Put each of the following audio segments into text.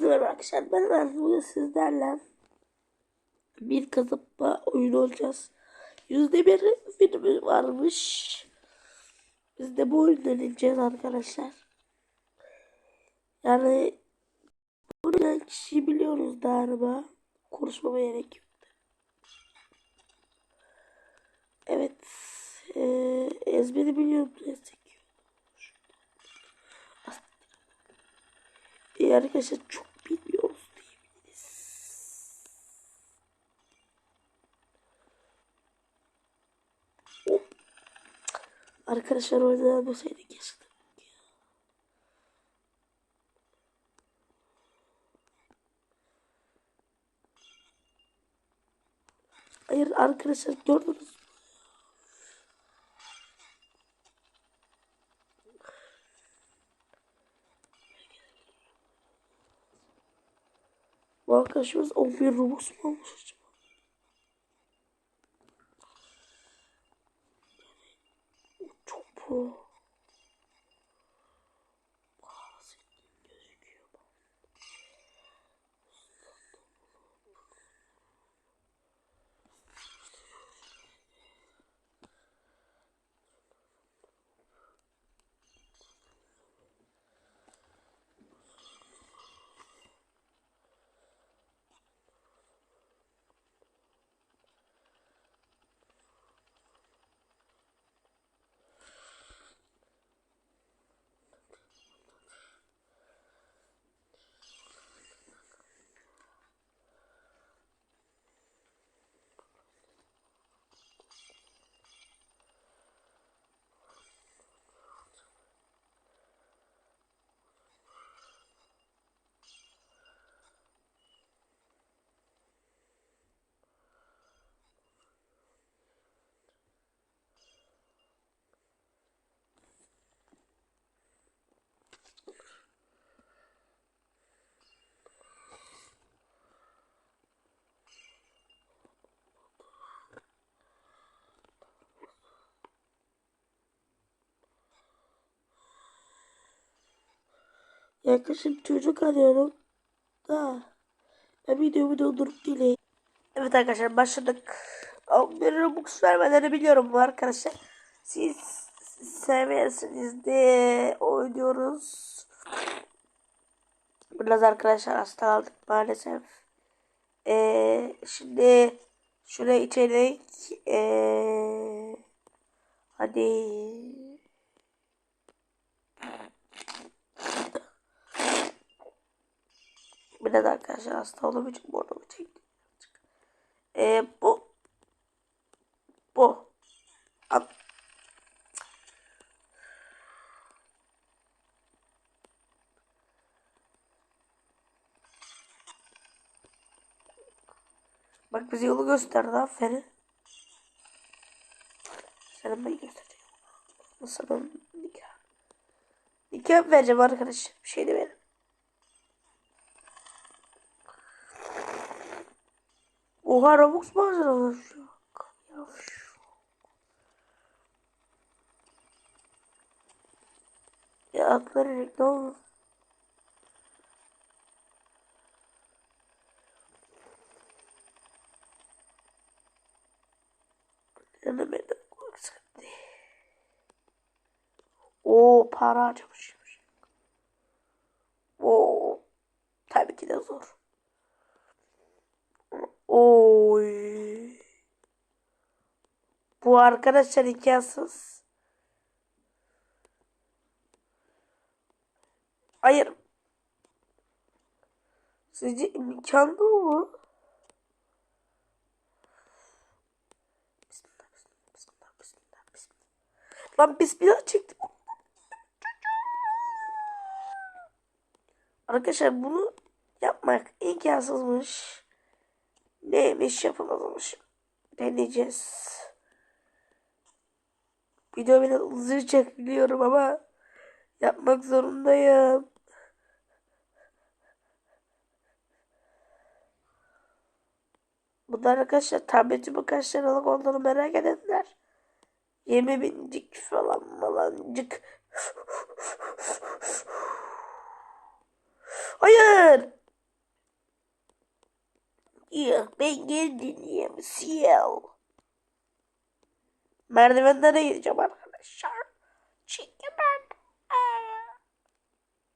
Merhaba arkadaşlar ben. Bugün sizlerle bir kazıkma oyunu olacağız. Yüzde bir filmi varmış. Biz de bu oyunu deneyeceğiz arkadaşlar. Yani bunu kişiyi biliyoruz galiba. Konuşmama gerek yok. Evet. Ee, ezberi biliyorum. Destek. İyi arkadaşlar çok Arkadaşlar oynayamasayduk yaşadık. Hayır arkadaşlar gördünüz? Bu arkadaşımız 11 Robux mu almış 不 Yaklaşık çocuk arıyorum. Da. Ben videomu dondurup geleyim. Evet arkadaşlar başladık. 11 Robux vermeleri biliyorum arkadaşlar. Siz seversiniz diye oynuyoruz. Biraz arkadaşlar hasta aldık maalesef. Ee, şimdi şuraya içerik ee, hadi Biraz arkadaşlar hasta olduğum için burnumu çektim. Ee, bu bu An- Bak bize yolu gösterdi aferin. Senin ben göstereceğim. Sana nikah. Nikah vereceğim arkadaş. Bir şey de verin. Oha Robux mu? Yavş. Ya atları ne olur? Denemedim. Sıkıntı. Oo para harcamışım. Oo. Tabii ki de zor. Oy. Bu arkadaşlar imkansız. Hayır. Sizce imkanlı mı? Bismillah, bismillah, bismillah. Lan bismillah çektim. Arkadaşlar bunu yapmak imkansızmış. Neymiş yapamazmış. Deneyeceğiz. Video hızlı çek biliyorum ama yapmak zorundayım. Bunlar arkadaşlar tabletimin kaç liralık olduğunu merak edenler. 20 bincik falan falancık. Hayır. Yok ben geldim Siyel. Merdivenlere gideceğim arkadaşlar. Çünkü ben...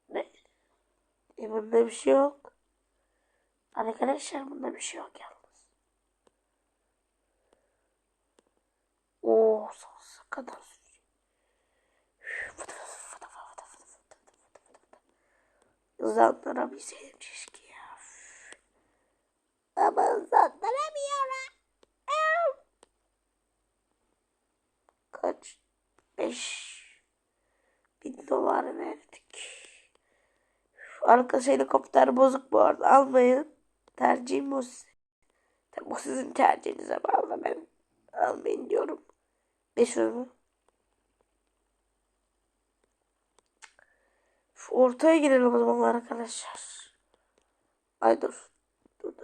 Ne? E bunda bir şey yok. Arkadaşlar bunda bir şey yok yalnız. Oo sonsuza kadar sürüyor. Fıtı fıtı Beş bin dolar verdik. Arkası helikopter bozuk bu arada. Almayın. Tercihim o sizin. Tabii bu sizin tercihinize bağlı. Ben almayın diyorum. 5 mü? Şu ortaya girelim o zaman arkadaşlar. Ay. Dur dur.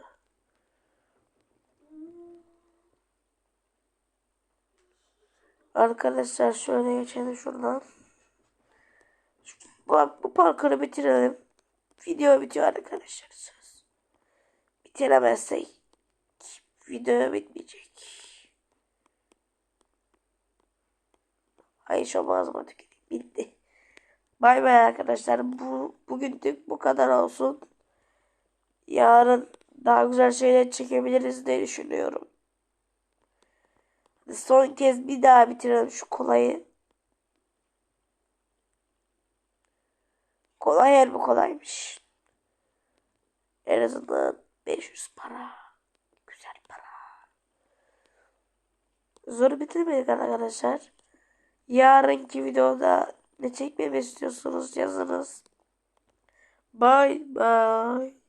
Arkadaşlar şöyle geçelim şuradan. Şu- Bak bu parkuru bitirelim. Video bitiyor arkadaşlar. Söz. Bitiremezsek video bitmeyecek. Ay şu ağzıma tüküreyim. Bitti. Bay bay arkadaşlar. Bu bugünlük bu kadar olsun. Yarın daha güzel şeyler çekebiliriz diye düşünüyorum. Son kez bir daha bitirelim şu kolayı. Kolay yer mi kolaymış. En azından 500 para. Güzel para. Zoru bitirmedik arkadaşlar. Yarınki videoda ne çekmemi istiyorsunuz yazınız. Bye bye.